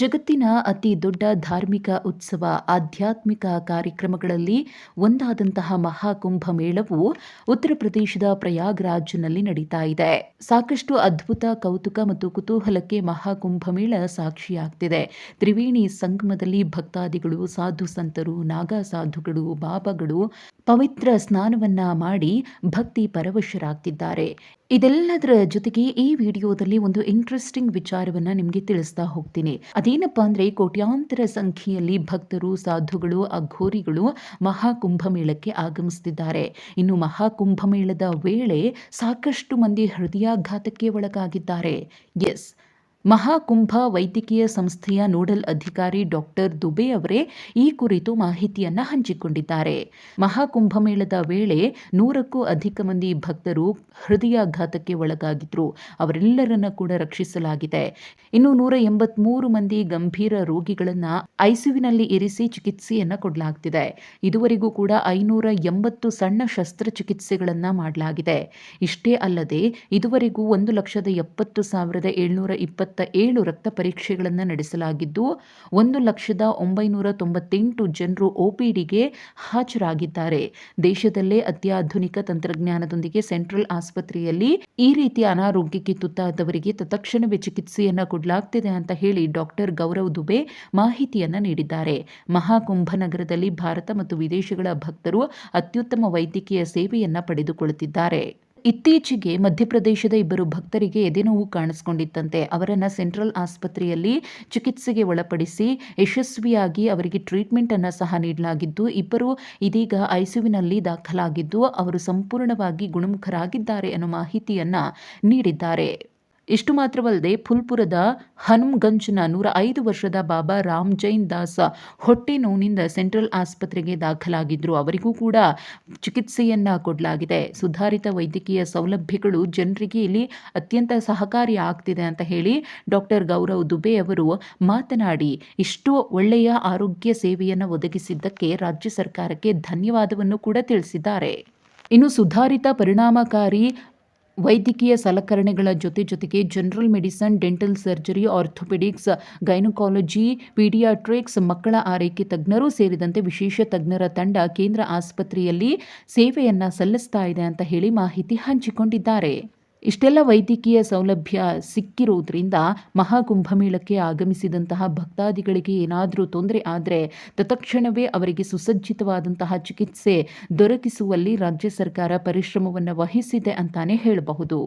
ಜಗತ್ತಿನ ಅತಿ ದೊಡ್ಡ ಧಾರ್ಮಿಕ ಉತ್ಸವ ಆಧ್ಯಾತ್ಮಿಕ ಕಾರ್ಯಕ್ರಮಗಳಲ್ಲಿ ಒಂದಾದಂತಹ ಮಹಾಕುಂಭ ಮೇಳವು ಉತ್ತರ ಪ್ರದೇಶದ ಪ್ರಯಾಗ್ರಾಜ್ನಲ್ಲಿ ನಡೀತಾ ಇದೆ. ಸಾಕಷ್ಟು ಅದ್ಭುತ ಕೌತುಕ ಮತ್ತು ಕುತೂಹಲಕ್ಕೆ ಮಹಾಕುಂಭ ಮೇಳ ಸಾಕ್ಷಿಯಾಗ್ತಿದೆ. ತ್ರಿವೇಣಿ ಸಂಗಮದಲ್ಲಿ ಭಕ್ತಾದಿಗಳು, ಸಾಧು ಸಂತರು, ನಾಗಾ ಸಾಧುಗಳು, ಬಾಬಾಗಳು ಪವಿತ್ರ ಸ್ನಾನವನ್ನ ಮಾಡಿ ಭಕ್ತಿ ಪರವಶರಾಗ್ತಿದ್ದಾರೆ. ಇದೆಲ್ಲದರ ಜೊತೆಗೆ ಈ ವಿಡಿಯೋದಲ್ಲಿ ಒಂದು ಇಂಟ್ರೆಸ್ಟಿಂಗ್ ವಿಚಾರವನ್ನ ನಿಮಗೆ ತಿಳಿಸ್ತಾ ಹೋಗ್ತೀನಿ. ಅದೇನಪ್ಪಾ ಅಂದ್ರೆ ಕೋಟ್ಯಾಂತರ ಸಂಖ್ಯೆಯಲ್ಲಿ ಭಕ್ತರು, ಸಾಧುಗಳು, ಅಘೋರಿಗಳು ಮಹಾಕುಂಭ ಮೇಳಕ್ಕೆ ಆಗಮಿಸುತ್ತಿದ್ದಾರೆ ಇನ್ನು ಮಹಾಕುಂಭಮೇಳದ ವೇಳೆ ಸಾಕಷ್ಟು ಮಂದಿ ಹೃದಯಾಘಾತಕ್ಕೆ ಒಳಗಾಗಿದ್ದಾರೆ. ಎಸ್ ಮಹಾಕುಂಭ ವೈದ್ಯಕೀಯ ಸಂಸ್ಥೆಯ ನೋಡಲ್ ಅಧಿಕಾರಿ ಡಾಕ್ಟರ್ ದುಬೆ ಅವರೇ ಈ ಕುರಿತು ಮಾಹಿತಿಯನ್ನು ಹಂಚಿಕೊಂಡಿದ್ದಾರೆ. ಮಹಾಕುಂಭ ಮೇಳದ ವೇಳೆ ನೂರಕ್ಕೂ ಅಧಿಕ ಮಂದಿ ಭಕ್ತರು ಹೃದಯಾಘಾತಕ್ಕೆ ಒಳಗಾಗಿದ್ರು. ಅವರೆಲ್ಲರನ್ನ ಕೂಡ ರಕ್ಷಿಸಲಾಗಿದೆ. ಇನ್ನು ನೂರ ಎಂಬತ್ಮೂರು ಮಂದಿ ಗಂಭೀರ ರೋಗಿಗಳನ್ನ ಐಸಿಯುವಿನಲ್ಲಿ ಇರಿಸಿ ಚಿಕಿತ್ಸೆಯನ್ನ ಕೊಡಲಾಗ್ತಿದೆ. ಇದುವರೆಗೂ ಕೂಡ ಐನೂರ ಎಂಬತ್ತು ಸಣ್ಣ ಶಸ್ತ್ರಚಿಕಿತ್ಸೆಗಳನ್ನ ಮಾಡಲಾಗಿದೆ. ಇಷ್ಟೇ ಅಲ್ಲದೆ, ಇದುವರೆಗೂ ಒಂದು ಲಕ್ಷದ ಎಪ್ಪತ್ತು ಸಾವಿರದ ಏಳ್ನೂರ ಇಪ್ಪತ್ತ ಏಳು ರಕ್ತ ಪರೀಕ್ಷೆಗಳನ್ನು ನಡೆಸಲಾಗಿದ್ದು, ಒಂದು ಲಕ್ಷದ ಒಂಬೈನೂರ ತೊಂಬತ್ತೆಂಟು ಜನರು ಒಪಿಡಿಗೆ ಹಾಜರಾಗಿದ್ದಾರೆ. ದೇಶದಲ್ಲೇ ಅತ್ಯಾಧುನಿಕ ತಂತ್ರಜ್ಞಾನದೊಂದಿಗೆ ಸೆಂಟ್ರಲ್ ಆಸ್ಪತ್ರೆಯಲ್ಲಿ ಈ ರೀತಿಯ ಅನಾರೋಗ್ಯಕ್ಕೆ ತುತ್ತಾದವರಿಗೆ ತತ್ಕ್ಷಣವೇ ಚಿಕಿತ್ಸೆಯನ್ನು ಕೊಡಲಾಗ್ತಿದೆ ಅಂತ ಹೇಳಿ ಡಾಕ್ಟರ್ ಗೌರವ್ ದುಬೆ ಮಾಹಿತಿಯನ್ನು ನೀಡಿದ್ದಾರೆ. ಮಹಾಕುಂಭ ನಗರದಲ್ಲಿ ಭಾರತ ಮತ್ತು ವಿದೇಶಗಳ ಭಕ್ತರು ಅತ್ಯುತ್ತಮ ವೈದ್ಯಕೀಯ ಸೇವೆಯನ್ನು ಪಡೆದುಕೊಳ್ಳುತ್ತಿದ್ದಾರೆ. ಇತ್ತೀಚೆಗೆ ಮಧ್ಯಪ್ರದೇಶದ ಇಬ್ಬರು ಭಕ್ತರಿಗೆ ಎದೆನೋವು ಕಾಣಿಸಿಕೊಂಡಿತ್ತಂತೆ. ಅವರನ್ನು ಸೆಂಟ್ರಲ್ ಆಸ್ಪತ್ರೆಯಲ್ಲಿ ಚಿಕಿತ್ಸೆಗೆ ಒಳಪಡಿಸಿ ಯಶಸ್ವಿಯಾಗಿ ಅವರಿಗೆ ಟ್ರೀಟ್ಮೆಂಟ್ ಅನ್ನು ಸಹ ನೀಡಲಾಗಿದ್ದು, ಇಬ್ಬರು ಇದೀಗ ಐಸಿಯುವಿನಲ್ಲಿ ದಾಖಲಾಗಿದ್ದು, ಅವರು ಸಂಪೂರ್ಣವಾಗಿ ಗುಣಮುಖರಾಗಿದ್ದಾರೆ ಅನ್ನೋ ಮಾಹಿತಿಯನ್ನು ನೀಡಿದ್ದಾರೆ. ಇಷ್ಟು ಮಾತ್ರವಲ್ಲದೆ ಫುಲ್ಪುರದ ಹನುಮ್ಗಂಜ್ನ ನೂರ ಐದು ವರ್ಷದ ಬಾಬಾ ರಾಮ್ ಜೈನ್ ದಾಸ್ ಹೊಟ್ಟೆ ನೋವಿನಿಂದ ಸೆಂಟ್ರಲ್ ಆಸ್ಪತ್ರೆಗೆ ದಾಖಲಾಗಿದ್ದರು ಅವರಿಗೂ ಕೂಡ ಚಿಕಿತ್ಸೆಯನ್ನ ಕೊಡಲಾಗಿದೆ. ಸುಧಾರಿತ ವೈದ್ಯಕೀಯ ಸೌಲಭ್ಯಗಳು ಜನರಿಗೆ ಇಲ್ಲಿ ಅತ್ಯಂತ ಸಹಕಾರಿ ಆಗ್ತಿದೆ ಅಂತ ಹೇಳಿ ಡಾಕ್ಟರ್ ಗೌರವ್ ದುಬೆ ಅವರು ಮಾತನಾಡಿ, ಇಷ್ಟು ಒಳ್ಳೆಯ ಆರೋಗ್ಯ ಸೇವೆಯನ್ನು ಒದಗಿಸಿದ್ದಕ್ಕೆ ರಾಜ್ಯ ಸರ್ಕಾರಕ್ಕೆ ಧನ್ಯವಾದವನ್ನು ಕೂಡ ತಿಳಿಸಿದ್ದಾರೆ. ಇನ್ನು ಸುಧಾರಿತ ಪರಿಣಾಮಕಾರಿ ವೈದ್ಯಕೀಯ ಸಲಕರಣೆಗಳ ಜೊತೆ ಜೊತೆಗೆ general medicine, dental surgery, orthopaedics, gynaecology, paediatrics, ಮಕ್ಕಳ ಆರೈಕೆ ತಜ್ಞರು ಸೇರಿದಂತೆ ವಿಶೇಷ ತಜ್ಞರ ತಂಡ ಕೇಂದ್ರ ಆಸ್ಪತ್ರೆಯಲ್ಲಿ ಸೇವೆಯನ್ನು ಸಲ್ಲಿಸ್ತಾ ಇದೆ ಅಂತ ಹೇಳಿ ಮಾಹಿತಿ ಹಂಚಿಕೊಂಡಿದ್ದಾರೆ. ಇಷ್ಟೆಲ್ಲ ವೈದ್ಯಕೀಯ ಸೌಲಭ್ಯ ಸಿಕ್ಕಿರೋದ್ರಿಂದ ಮಹಾಕುಂಭಮೇಳಕ್ಕೆ ಆಗಮಿಸಿದಂತಹ ಭಕ್ತಾದಿಗಳಿಗೆ ಏನಾದರೂ ತೊಂದರೆ ಆದರೆ ತತ್ಕ್ಷಣವೇ ಅವರಿಗೆ ಸುಸಜ್ಜಿತವಾದಂತಹ ಚಿಕಿತ್ಸೆ ದೊರಕಿಸುವಲ್ಲಿ ರಾಜ್ಯ ಸರ್ಕಾರ ಪರಿಶ್ರಮವನ್ನು ವಹಿಸಿದೆ ಅಂತಾನೆ ಹೇಳಬಹುದು.